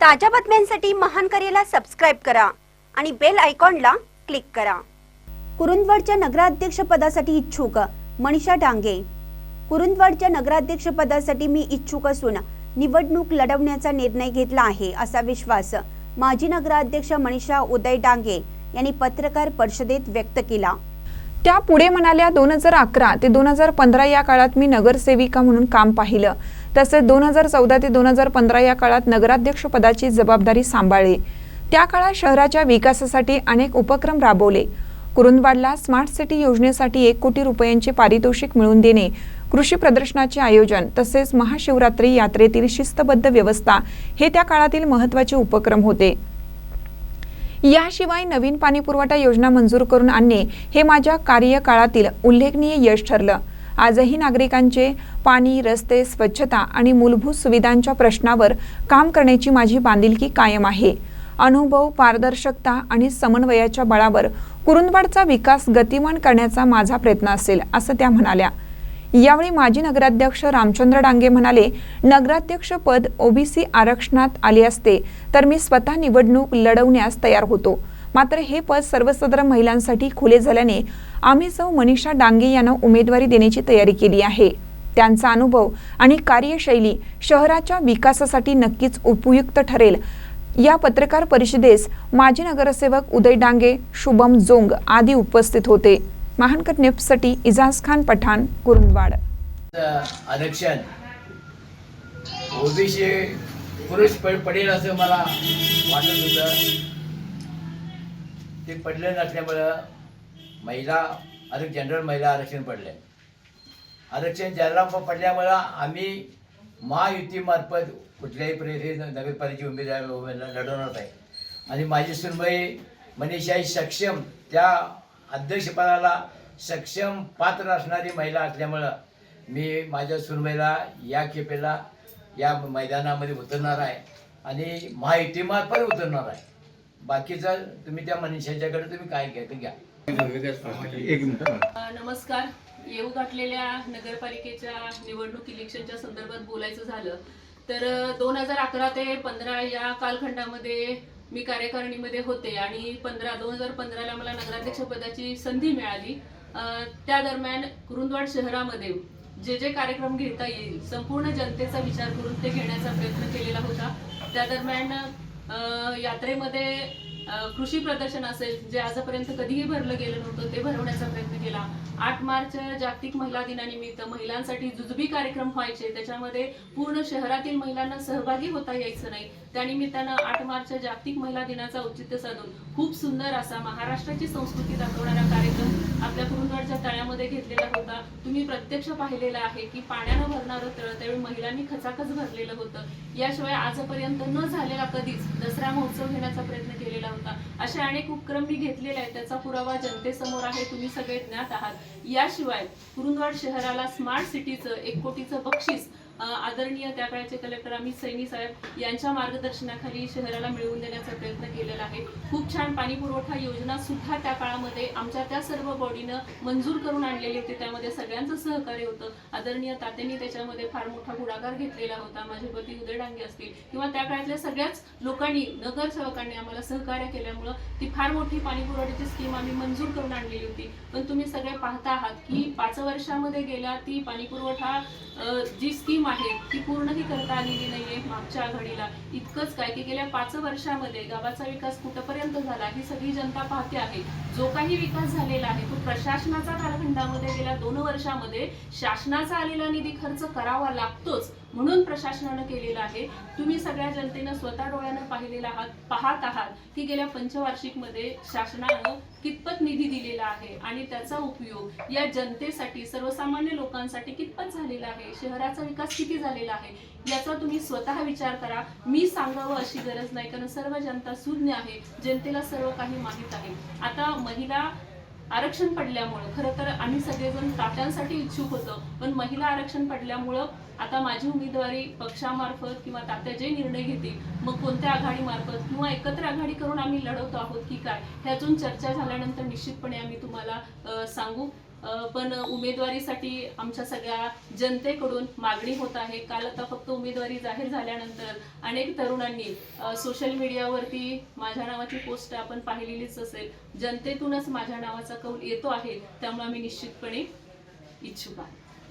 ताज्या बातम्यांसाठी महान करेला सबस्क्राईब करा आणि बेल आयकॉनला क्लिक करा. कुरुंदवाडच्या नगराध्यक्ष पदासाठी इच्छुक मनीषा डांगे. कुरुंदवाडच्या नगराध्यक्ष पदासाठी मी इच्छुक असून निवडणूक लढवण्याचा निर्णय घेतला आहे असा विश्वास माजी नगराध्यक्ष मनीषा उदय डांगे यांनी पत्रकार परिषदेत व्यक्त केला. त्या पुढे म्हणाल्या दोन हजार अकरा ते दोन हजार पंधरा या काळात मी नगरसेविका म्हणून काम पाहिलं. तसेच दोन हजार चौदा ते दोन हजार पंधरा या काळात नगराध्यक्ष पदाची जबाबदारी सांभाळली. त्या काळात शहराच्या विकासासाठी अनेक उपक्रम राबवले. कुरुंदवाडला स्मार्ट सिटी योजनेसाठी एक कोटी रुपयांचे पारितोषिक मिळवून देणे कृषी प्रदर्शनाचे आयोजन तसेच महाशिवरात्री यात्रेतील शिस्तबद्ध व्यवस्था हे त्या काळातील महत्त्वाचे उपक्रम होते. याशिवाय नवीन पाणीपुरवठा योजना मंजूर करून आणणे हे माझ्या कार्यकाळातील उल्लेखनीय यश ठरलं. आजही नागरिकांचे पाणी रस्ते स्वच्छता आणि मूलभूत सुविधांच्या प्रश्नावर काम करण्याची माझी बांधिलकी कायम आहे. अनुभव पारदर्शकता आणि समन्वयाच्या बळावर कुरुंदवाडचा विकास गतिमान करण्याचा माझा प्रयत्न असेल असं त्या म्हणाल्या. यावेळी माजी नगराध्यक्ष रामचंद्र डांगे म्हणाले नगराध्यक्ष पद ओबीसी आरक्षणात आले असते तर मी स्वतः निवडणूक लढवण्यास तयार होतो. मात्र हे पद सर्वसाधारण महिलांसाठी खुले झाल्याने आम्ही सौ मनीषा डांगे यांना उमेदवारी देण्याची तयारी केली आहे. त्यांचा अनुभव आणि कार्यशैली शहराच्या विकासासाठी नक्कीच उपयुक्त ठरेल. या पत्रकार परिषदेस माजी नगरसेवक उदय डांगे शुभम जोंग आदी उपस्थित होते. महानकर न्यूजसाठी इजाज खान पठाण कुरुंदवाड. आरक्षण ओबीसी पुरुष पडेल असं मला वाटत होतं. ते पडलं नसल्यामुळं महिला अधिक जनरल महिला आरक्षण पडले. आरक्षण जनरल पडल्यामुळं आम्ही महायुतीमार्फत कुठल्याही परिस्थितीत नगरपालिकेची उमेदवार उमेदवार लढवणार आहे आणि माझी सुनबाई मनीषाई सक्षम त्या अध्यक्षपदाला सक्षम पात्र असणारी महिला असल्यामुळं मी माझ्या सुनबाईला या खेपेला या मैदानामध्ये उतरणार आहे आणि महायुतीमार्फत उतरणार आहे. बाकीचं तुम्ही त्या मनीषाच्याकडे तुम्ही काय घ्या घ्या. एक मिनिट नमस्कार. येऊ घातलेल्या नगरपालिकेच्या निवडणूक इलेक्शनच्या संदर्भात बोलायचं झालं तर दोन हजार अकरा ते पंधरा या कालखंडामध्ये मी कार्यकारिणीमध्ये होते आणि पंधरा दोन हजार पंधराला मला नगराध्यक्ष पदाची संधी मिळाली. त्या दरम्यान कुरुंदवाड शहरामध्ये जे जे कार्यक्रम घेता येईल संपूर्ण जनतेचा विचार करून ते घेण्याचा प्रयत्न केलेला होता. त्या दरम्यान यात्रेमध्ये कृषी प्रदर्शन असेल जे आजपर्यंत कधीही भरलं गेलं नव्हतं ते भरवण्याचा प्रयत्न केला. आठ मार्च जागतिक महिला दिनानिमित्त महिलांसाठी जुजबी कार्यक्रम व्हायचे. त्याच्यामध्ये पूर्ण शहरातील महिलांना सहभागी होता यायचं नाही. त्यानिमित्तानं आठ मार्च जागतिक महिला दिनाचा औचित्य साधून खूप सुंदर असा महाराष्ट्राची संस्कृती दाखवणारा कार्यक्रम आपल्या कुरुंदवाडच्या तळ्यामध्ये घेतलेला होता. तुम्ही प्रत्यक्ष पाहिलेला आहे की पाण्यानं भरणारं तळ त्यावेळी महिलांनी खचाखच भरलेलं होतं. याशिवाय आजपर्यंत न झालेला कधीच दसरा महोत्सव घेण्याचा प्रयत्न केलेला होता. असे अनेक उपक्रम मी घेतलेले आहेत. त्याचा पुरावा जनतेसमोर आहे. तुम्ही सगळे ज्ञात आहात. याशिवाय कुरुंदवाड शहराला स्मार्ट सिटीचं एक कोटीचं बक्षीस आदरणीय त्या काळचे कलेक्टर अमित सैनी साहेब यांच्या मार्गदर्शनाखाली शहराला मिळवून देण्याचा प्रयत्न केलेला आहे. खूप छान पाणी पुरवठा योजना सुद्धा त्या काळामध्ये आमच्या त्या सर्व बॉडीनं मंजूर करून आणलेली होती. त्यामध्ये सगळ्यांचं सहकार्य होतं. आदरणीय तात्यांनी त्याच्यामध्ये फार मोठा पुढाकार घेतलेला होता. माझे पती उदय डांगे असतील किंवा त्या काळातल्या सगळ्याच लोकांनी नगरसेवकांनी आम्हाला सहकार्य केल्यामुळं ती फार मोठी पाणी पुरवठ्याची स्कीम आम्ही मंजूर करून आणलेली होती. पण तुम्ही सगळे पाहता आहात की पाच वर्षामध्ये गेल्या ती पाणी पुरवठा जी स्कीम आहे ती पूर्णही करता आलेली नाहीये मागच्या आघाडीला. इतकंच काय की गेल्या पाच वर्षामध्ये गावाचा विकास कुठपर्यंत झाला ही सगळी जनता पाहते आहे. जो काही विकास झालेला आहे तो प्रशासनाचा कालखंडामध्ये गेल्या दोन वर्षामध्ये शासनाचा आलेला निधी खर्च करावा लागतोच. म्हणून प्रशासनानं केलेलं आहे. तुम्ही सगळ्या जनतेनं स्वतः डोळ्यानं पाहिलेला आहात पाहत आहात की गेल्या पंचवार्षिकमध्ये शासनानं कितपत निधी दिलेला आहे आणि त्याचा उपयोग या जनतेसाठी सर्वसामान्य लोकांसाठी कितपत झालेला आहे? शहराचा विकास किती झालेला आहे? याचा तुम्ही स्वतः विचार करा. मी सांगावं अशी गरज नाही कारण सर्व जनता सुज्ञ आहे. जनतेला सर्व काही माहीत आहे. आता महिला आरक्षण पडल्यामुळं खरं तर आम्ही सगळेजण तात्यांसाठी इच्छुक होतो पण महिला आरक्षण पडल्यामुळं आता माझी उमेदवारी पक्षामार्फत किंवा तात्या जे निर्णय घेतील मग कोणत्या आघाडीमार्फत किंवा एकत्र आघाडी करून आम्ही लढवतो आहोत की काय ह्यातून चर्चा झाल्यानंतर निश्चितपणे आम्ही तुम्हाला सांगू. पण उमेदवारीसाठी आमच्या सगळ्या जनतेकडून मागणी होत आहे. काल आता फक्त उमेदवारी जाहीर झाल्यानंतर अनेक तरुणांनी सोशल मीडियावरती माझ्या नावाची पोस्ट आपण पाहिलेलीच असेल. जनतेतूनच माझ्या नावाचा कौल येतो आहे त्यामुळे आम्ही निश्चितपणे इच्छुक आहे.